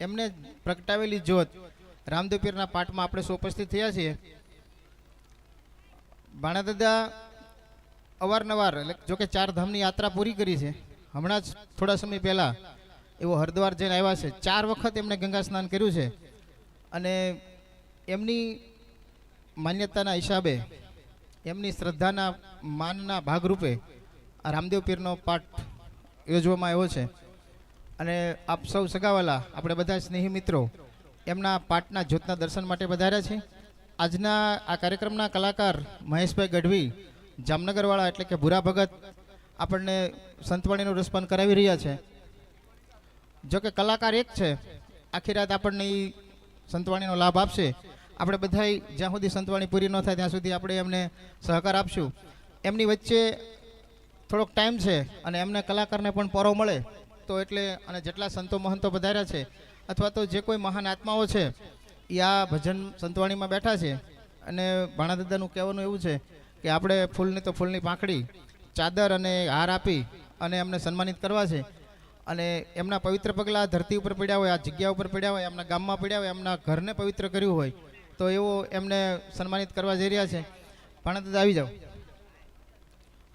એમને પ્રગટાવેલી જ્યોત રામદેવ પીરના પાઠમાં આપણે સૌ ઉપસ્થિત થયા છીએ? ભાણા દાદા અવારનવાર, એટલે જોકે ચાર ધામની યાત્રા પૂરી કરી છે. હમણાં જ થોડા સમય પહેલા એવો હરિદ્વાર જઈને આવ્યા છે. ચાર વખત એમણે ગંગા સ્નાન કર્યું છે. અને એમની માન્યતાના હિસાબે, એમની શ્રદ્ધાના માનના ભાગરૂપે આ રામદેવ પીરનો પાઠ યોજવામાં આવ્યો છે. અને આપ સૌ સગાવાલા, આપણે બધા સ્નેહી મિત્રો, એમના પાઠના જ્યોતના દર્શન માટે વધાર્યા છે. આજના આ કાર્યક્રમના કલાકાર મહેશભાઈ ગઢવી, જામનગરવાળા એટલે કે ભૂરા ભગત, આપણને સંતવાણીનું રસપાન કરાવી રહ્યા છે. જો કે કલાકાર એક છે, આખી રાત આપણને એ સંતવાણીનો લાભ આપશે. આપણે બધા જ્યાં સુધી સંતવાણી પૂરી ન થાય ત્યાં સુધી આપણે એમને સહકાર આપશું. એમની વચ્ચે થોડોક ટાઈમ છે અને એમને કલાકારને પણ પરો મળે. તો એટલે અને જેટલા સંતો મહંતો પધાર્યા છે, અથવા તો જે કોઈ મહાન આત્માઓ છે, એ આ ભજન સંતવાણીમાં બેઠા છે. અને ભાણા દાદાનું કહેવાનું એવું છે કે આપણે ફૂલની તો ફૂલની પાંખડી, ચાદર અને હાર આપી અને એમને સન્માનિત કરવા છે. અને એમના પવિત્ર પગલાં ધરતી ઉપર પડ્યા હોય, આ જગ્યા ઉપર પડ્યા હોય, એમના ગામમાં પડ્યા હોય, એમના ઘરને પવિત્ર કર્યું હોય, તો એવો એમને સન્માનિત કરવા જઈ રહ્યા છે. ભાણા દાદા આવી જાઓ.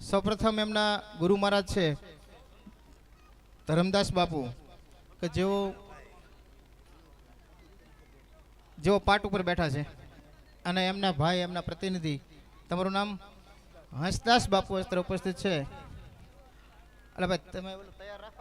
સૌપ્રથમ એમના ગુરુ મહારાજ છે ધરમદાસ બાપુ, કે જેઓ જેઓ પાટ ઉપર બેઠા છે અને એમના ભાઈ, એમના પ્રતિનિધિ, તમારું નામ? હંસદાસ બાપુ અત્યારે ઉપસ્થિત છે. એટલે ભાઈ, તમે તૈયાર રાખો.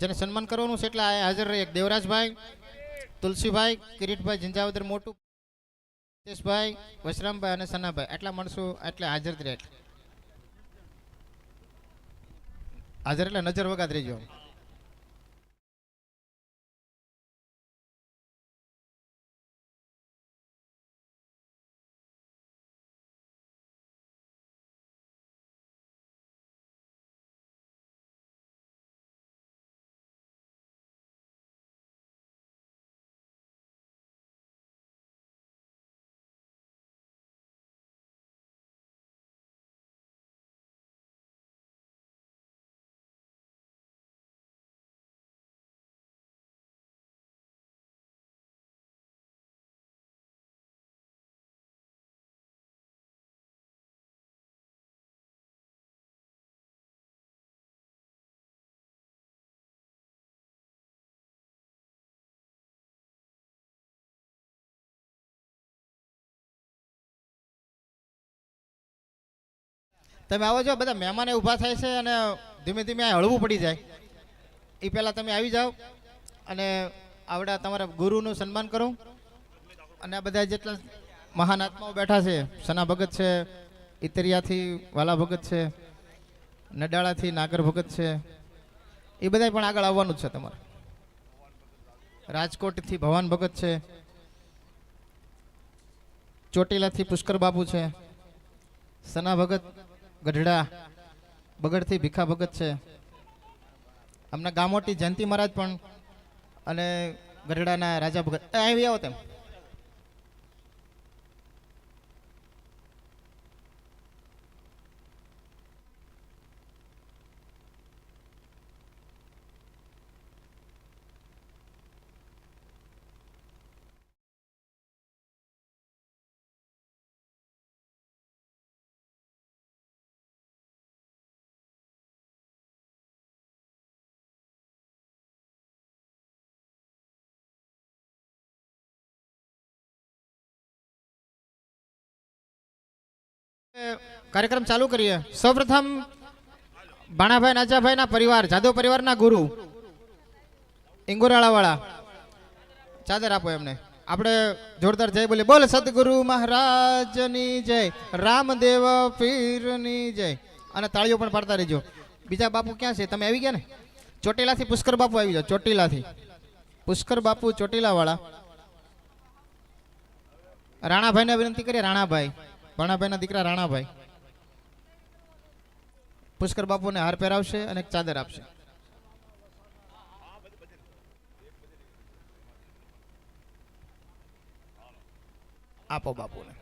જેને સન્માન કરવાનું છે એટલે હાજર રહે દેવરાજભાઈ, તુલસીભાઈ, કિરીટભાઈ, ઝંઝાવદર, મોટું, હિતેશભાઈ, વશરામભાઈ અને સનાભાઈ. એટલા માણસો એટલે હાજર રહે. હાજર એટલે નજર વગાદ રહેજો. તમે આવો છો, બધા મહેમાને ઊભા થાય છે અને ધીમે ધીમે આ હળવું પડી જાય. એ પહેલાં તમે આવી જાઓ અને આવડા તમારા ગુરુનું સન્માન કરો. અને આ બધા જેટલા મહાન આત્માઓ બેઠા છે, સના ભગત છે, ઇતરિયાથી વાલા ભગત છે, નડાળાથી નાગર ભગત છે, એ બધા પણ આગળ આવવાનું છે તમારે. રાજકોટથી ભવાન ભગત છે, ચોટીલાથી પુષ્કર બાપુ છે, સના ભગત ગઢડા બગડથી ભીખા ભગત છે. હમણાં ગામોટી જયંતિ મહારાજ પણ અને ગઢડાના રાજા ભગત આવી આવો તેમ. કાર્યક્રમ ચાલુ કરીએ. સૌપ્રથમ ભાણાભાઈ નાજાભાઈના પરિવાર, જાદવ પરિવારના ગુરુ, ઇંગોરાળાવાળા. ચાદર આપો એમને. આપણે જોરદાર જય બોલીએ. બોલ સદગુરુ મહારાજની જય, રામદેવ પીરની જય. અને તાળીઓ પણ પાડતા રહેજો. બીજા બાપુ ક્યાં છે? તમે આવી ગયા ને? ચોટીલાથી પુષ્કર બાપુ આવી જાઓ, ચોટીલાથી. પુષ્કર બાપુ ચોટીલાવાળા. રાણાભાઈને વિનંતી કરીએ, રાણાભાઈ. ભાણાભાઈના દીકરા રાણાભાઈ. પુષ્કર બાપુને હાર પહેરાવશે અને ચાદર આપશે. આપો બાપુને.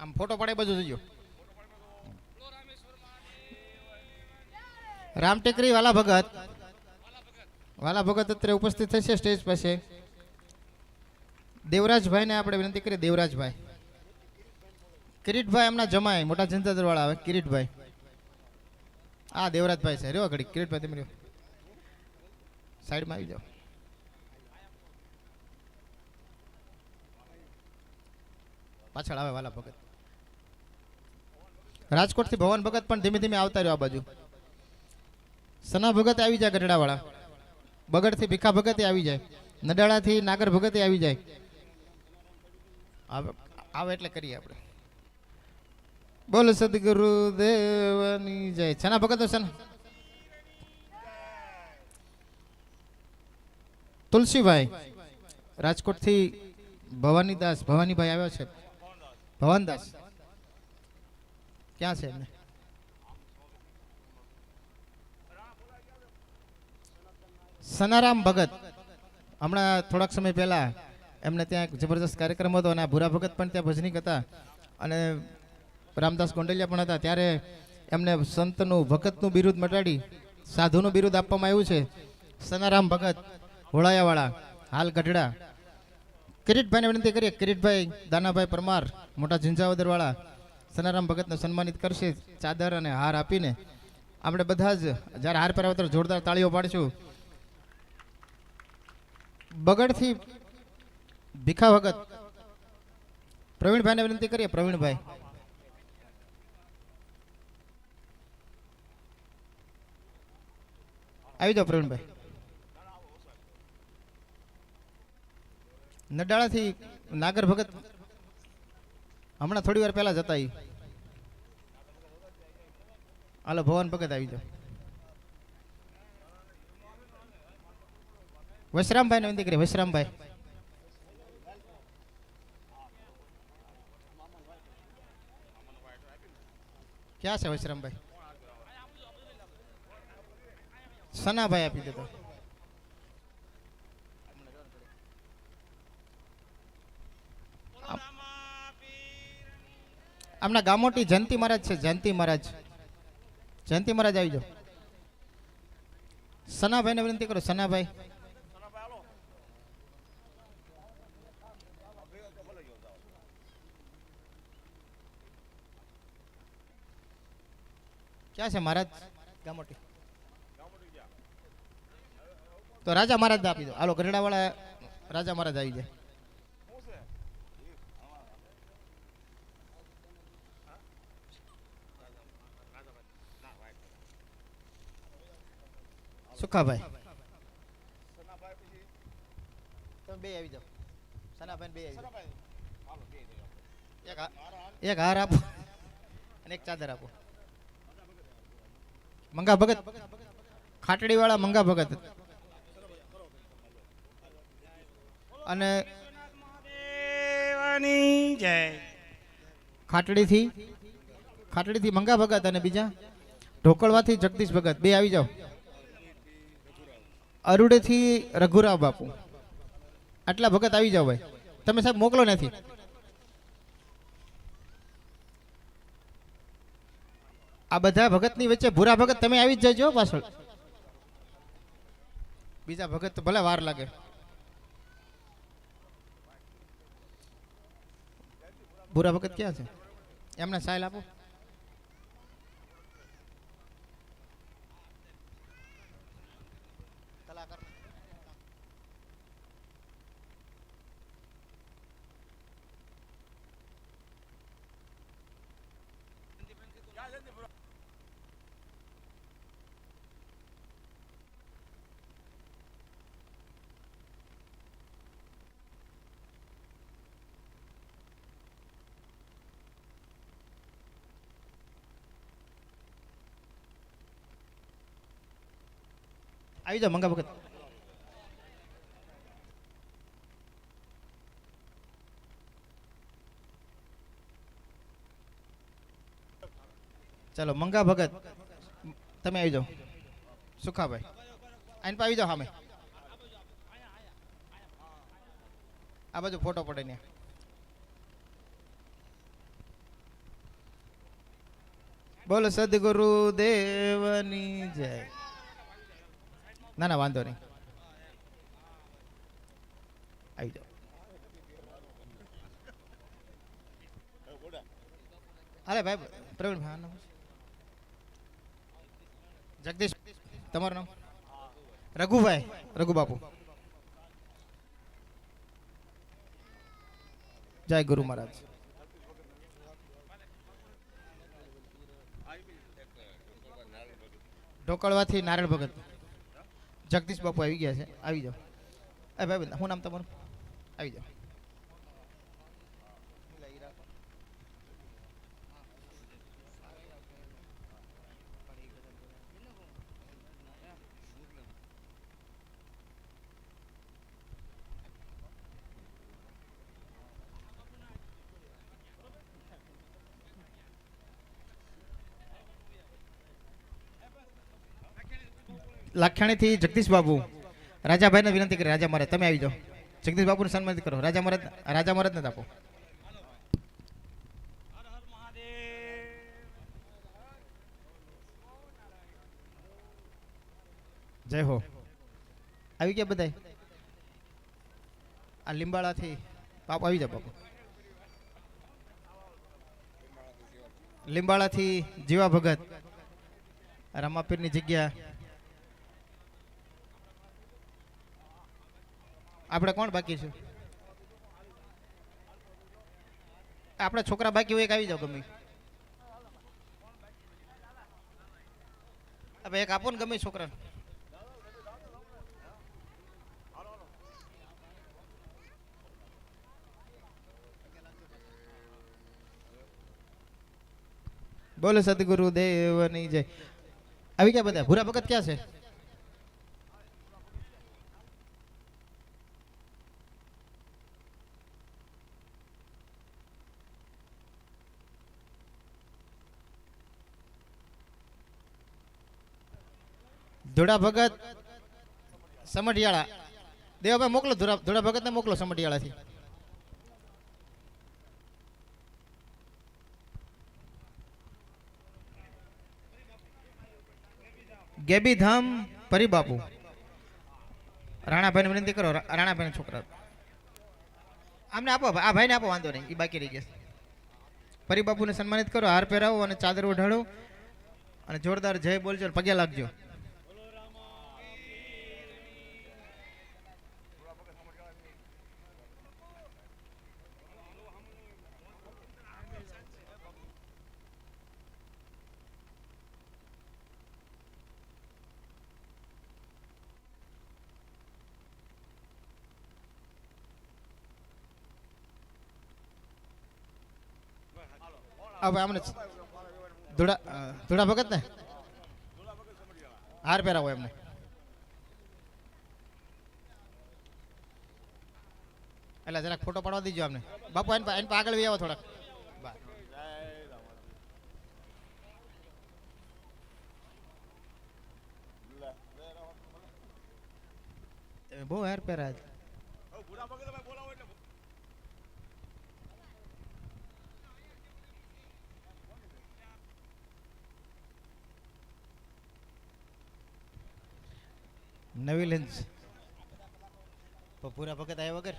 આમ ફોટો પડે બધું થઈ રામ ટેકરી વાલા ભગત. વાલા ભગત અત્યારે ઉપસ્થિત થશે સ્ટેજ પાસે. દેવરાજભાઈને આપણે વિનંતી કરીએ, દેવરાજભાઈ. કિરીટભાઈ એમના જમાય મોટા જનતા વાળા આવે, કિરીટભાઈ. આ દેવરાજભાઈ છે, રહ્યો ઘડી કિરીટભાઈ તમે રહ્યો. સાઈડમાં આવી જાઓ. પાછળ આવે વાલા ભગત. રાજકોટથી ભવન ભગત પણ ધીમે ધીમે આવતા રહ્યો આ બાજુ. સના ભગત આવી જાય ગઢડાવાળા. બગડથી ભીખા ભગતે આવી જાય. નડાળાથી નાગર ભગતે આવી જાય. આવે એટલે કરીએ આપણે. બોલ સદગુરુ દેવની જય. છના ભગત છે સના તુલસીભાઈ, રાજકોટથી ભવાનીદાસ, ભવાનીભાઈ આવ્યો છે. ભવાનદાસ, ક્યાં છે એમને? સનારામ ભગત. હમણાં થોડાક સમય પહેલા એમને ત્યાં જબરદસ્ત કાર્યક્રમ હતો અને ભૂરા ભગત પણ ત્યાં ભજનીક હતા. અને રામદાસ ગોંડલિયા પણ હતા. ત્યારે એમને સંતનું, ભગતનું બિરુદ મટાડી, સાધુનું બિરુદ આપવામાં આવ્યું છે. સનારામ ભગત, હોળાયાવાળા, હાલ ગઢડા. કિરીટભાઈને વિનંતી કરીએ. કિરીટભાઈ, દાનાભાઈ પરમાર, મોટા ઝુંઝાવદરવાળા, સનારામ ભગતને સન્માનિત કરશે. ચાદર અને હાર આપીને આપણે બધા જ જ્યારે હાર પહેરાવે જોરદાર તાળીઓ પાડશું. બગડથી ભીખા ભગત પ્રવીણભાઈને વિનંતી કરીએ, પ્રવીણભાઈ. આવી જાઓ પ્રવીણભાઈ. નડાળાથી નાગર ભગત હમણાં થોડી વાર પહેલા જતા હાલો ભવન ભગત આવી જાઓ. વશરામભાઈ ને વિનંતી કરી વશરામભાઈ. ક્યાં છે વશરામભાઈ સનાભાઈ આપી દેતો આમના ગામોટી જયંતિ મહારાજ છે જયંતિ મહારાજ જયંતિ મહારાજ આવી જાઓ સનાભાઈને વિનંતી કરો સનાભાઈ ક્યાં છે મહારાજ? ગામોટી. તો રાજા મહારાજ આપી દો. હાલો વાળા રાજા મહારાજ આવી જાય સુખાભાઈ. તમે બે આવી જાઓ. સનાભાઈ બે આવી એક હાર આપો અને એક ચાદર આપો. મંગા ભગત. ખાટડી વાળા મંગા ભગત. અને ખાટડીથી ખાટડીથી મંગા ભગત અને બીજા ઢોકળવાથી જગદીશ ભગત. બે આવી જાઓ. અરુડેથી રઘુરાવ બાપુ. આટલા ભગત આવી જાઓ ભાઈ. તમે સાહેબ મોકલો નથી. આ બધા ભગતની વચ્ચે ભૂરા ભગત તમે આવી જ જજો પાછળ. બીજા ભગત ભલે વાર લાગે. ભૂરા ભગત ક્યાં છે? એમને સાયલ આપો. આવી જાઓ મંગા ભગત ચાલો મંગા ભગત તમે આવી જાઓ. સુખાભાઈ. આઈને આવી જાઓ સામે. આ બાજુ ફોટો પડે ને બોલો સદગુરુ દેવની જય. ના ના, વાંધો નહીં. આવી જાઓ. અરે ભાઈ, પ્રવીણ ભાઈ જગદીશ, તમારું નામ? રઘુભાઈ રઘુ બાપુ જય ગુરુ મહારાજ. ઢોકળવાથી નારાયણ ભગત. જગદીશ બાપુ આવી ગયા છે. આવી જાઓ. એ ભાઈ શું નામ તમારું? આવી જાઓ. લાખાણીથી જગદીશ બાબુ. રાજાભાઈને વિનંતી કરી, રાજા મહારાજ, તમે આવી જાઓ. જગદીશ સન્માનિત કરો. રાજા મહારાજ, રાજા મહારાજને આપો. જય હો. આવી ગયા બધા આ લીંબાળાથી બાપુ આવી જાઓ બાપુ. લીંબાળાથી જીવા ભગત રામાપીરની જગ્યા આપણે કોણ બાકી છે? આપણે છોકરા બાકી હોય એક આવી જાઓ ગમે. હવે એક આપો ને ગમે છોકરા બોલો સદગુરુ દેવની જય. આવી ગયા બધા? ભૂરા ભગત ક્યાં છે? ધોળા ભગત સમઢિયાળા. દેવાભાઈ મોકલો, ધોળા ધોળા ભગતને મોકલો સમઢિયાળાથી. ગેબી ધામ પરિબાપુ. રાણાભાઈને વિનંતી કરો રાણાભાઈ છોકરા. આમને આપો, આ ભાઈને આપો, વાંધો નહીં એ બાકી રહી ગયા. પરિબાપુને સન્માનિત કરો, હાર પહેરાવો અને ચાદર ઓઢાડો અને જોરદાર જય બોલજો પગે લાગજો. હવે આમને અ, ભગત ને? હાર પહેરાવો એમને. એટલે જરાક ફોટો પાડવા દીજો અમને બાપુ એને એને આગળ વી આવો થોડાક. બહુ હાર પહેરા છે. નવી લેન્સ પૂરા ભગત આવ્યા વગર?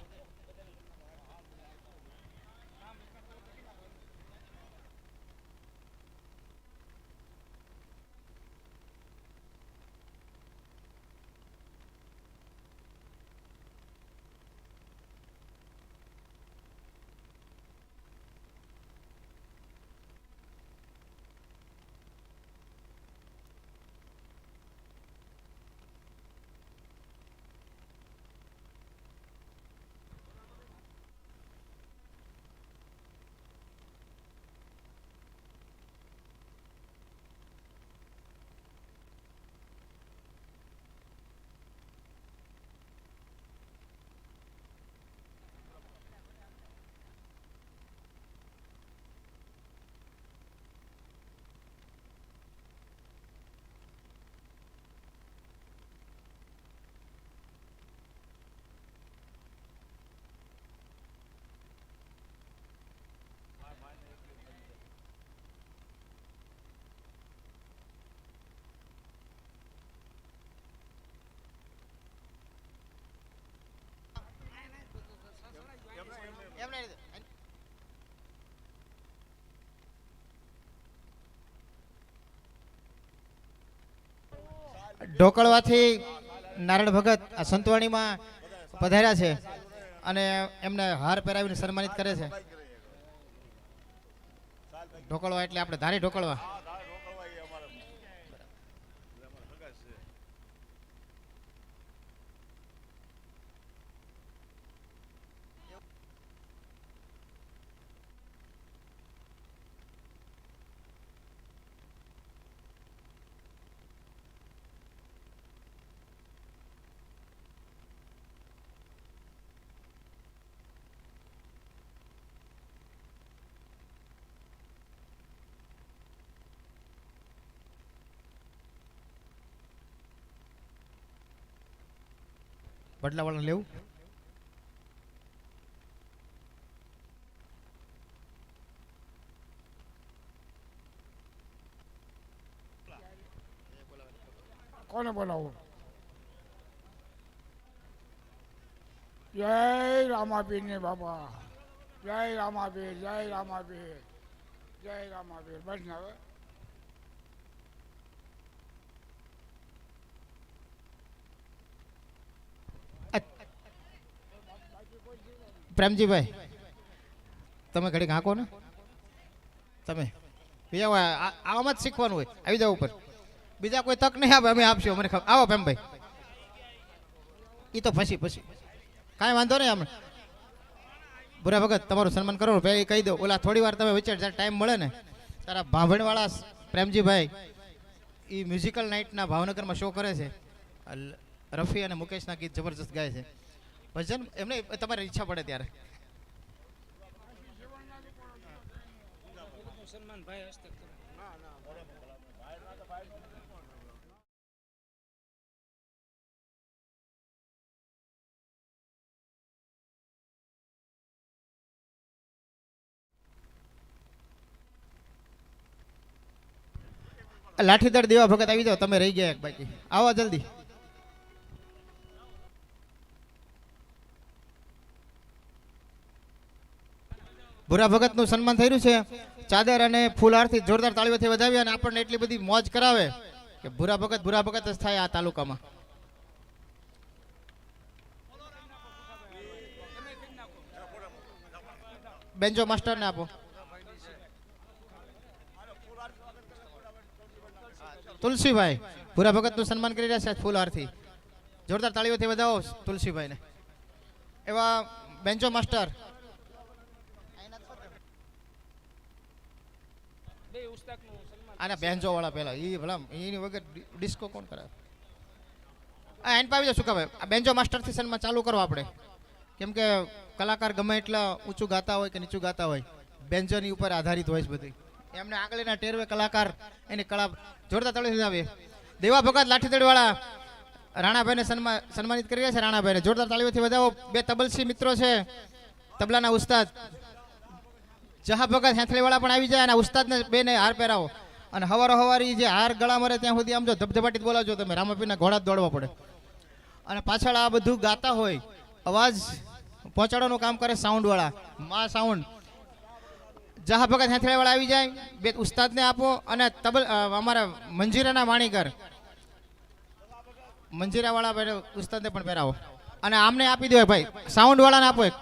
એમને ઢોકળવાથી નારાયણ ભગત સંતવાણીમાં પધાર્યા છે અને એમને હાર પહેરાવીને સન્માનિત કરે છે. ઢોકળવા એટલે આપણે ધારી ઢોકળવા. બદલાવાળા લેવું? કોને બોલાવું? જય રામાબીર ને બાબા જય રામાપીર જય રામાપીર. જય રામાપીર. બસ હવે. પ્રેમજીભાઈ, તમે ઘડીક હાંકો ને. તમે. બીજા આવામાં જ શીખવાનું હોય, આવી જાવ ઉપર. બીજા કોઈ તક નહીં આપે, અમે આપશું, અમને ખબર. આવો પ્રેમભાઈ. એ તો ફસી ફસી. કાંઈ વાંધો નહીં આપણે બુરા ભગત, તમારું સન્માન કરો. ભાઈ કહી દો, ઓલા થોડી વાર તમે વિચાર, જ્યારે ટાઈમ મળે ને, તારા ભાભણવાળા પ્રેમજીભાઈ એ મ્યુઝિકલ નાઇટના ભાવનગરમાં શો કરે છે. રફી અને મુકેશના ગીત જબરજસ્ત ગાય છે. ભજન એમને તમારી ઈચ્છા પડે ત્યારે. લાઠીદાર દેવા ભગત આવી જાઓ, તમે રહી ગયા બાકી. આવો જલ્દી. ભૂરા ભગતનું સન્માન રહ્યું છે. ચાદર અને ફૂલહારથી જોરદાર તાળીઓથી વધાવી અને આપણને એટલી બધી મોજ કરાવે કે ભૂરા ભગત ભૂરા ભગત જ થાય આ તાલુકામાં. બેન્જો માસ્ટરને આપો. તુલસીભાઈ, ભૂરા ભગતનું સન્માન કરી રહ્યા છે ફૂલહારથી જોરદાર તાળીઓથી વધાવો તુલસીભાઈને. એવા બેન્જો માસ્ટર આના બેન્જો વાળા પહેલા. એ ભલા, એની વગર ડિસ્કો કોણ કરે? આ એન પાવી શું કહેવાય? આ બેન્જો માસ્ટરથી સન્માન ચાલુ કરો આપણે. કેમ કે કલાકાર ગમે એટલા ઊંચું ગાતા હોય કે નીચું ગાતા હોય બેન્જોની ઉપર આધારિત હોય છે બધી. એમને આગળના ટેરવે કલાકાર એની કળા જોરદાર તળી આવે દેવા ભગત લાઠીદળવાળા રાણાભાઈને સન્માન સન્માનિત કરી રહ્યા છે રાણાભાઈને. જોરદાર તાળીઓથી વધાવો. બે તબલસી મિત્રો છે. તબલાના ઉસ્તાદ. જહા ભગત હેથળીવાળા પણ આવી જાય અને ઉસ્તાદને બેને હાર પહેરાવો. અને હવારો હવારી જે હાર ગળા મરે ત્યાં સુધી આમ જો ધબધબાટી બોલાવજો તમે. રામાપીના ઘોડા દોડવા પડે. અને પાછળ આ બધું ગાતા હોય, અવાજ પહોંચાડવાનું કામ કરે સાઉન્ડવાળા. મા સાઉન્ડ. જહા ભગત હેથળીવાળા આવી જાય, બે ઉસ્તાદને આપો અને તબલ અમારા મંજીરાના વાણીકર. મંજીરાવાળા ઉસ્તાદને પણ પહેરાવો. અને આમને આપી દો ભાઈ. સાઉન્ડવાળાને આપો એક.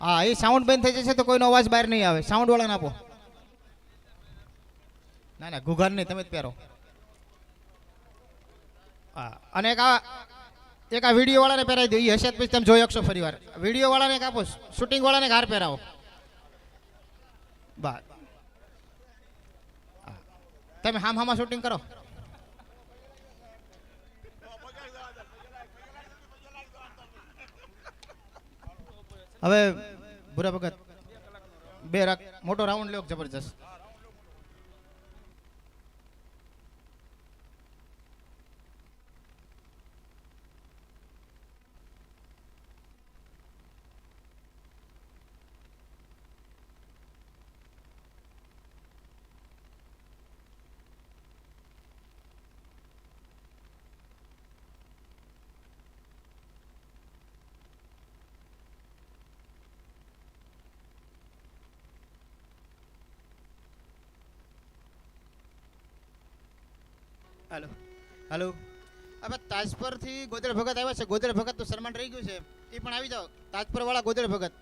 હા, એ સાઉન્ડ બંધ થઈ જશે તો કોઈનો અવાજ બહાર નહીં આવે. સાઉન્ડવાળાને આપો. ના ના ઘુઘાર નહીં, તમે જ પહેરો. હા, અને એક આ એક આ વીડિયો વાળાને પહેરાવી દે એ હશે પછી તમે જોઈ શકશો ફરી વાર વીડિયો વાળાને કાપો શૂટિંગ વાળાને હાર પહેરાવો. બા. તમે હામ હામાં શૂટિંગ કરો. હવે, ભૂરા ભગત, બે મોટો રાઉન્ડ લ્યો, જબરજસ્ત. હાલો. હાલો. હવે તાજપરથી ગોદડ ભગત આવ્યા છે. ગોદડ ભગત તો સન્માન રહી ગયું છે. એ પણ આવી જાઓ. તાજપરવાળા વાળા ભગત.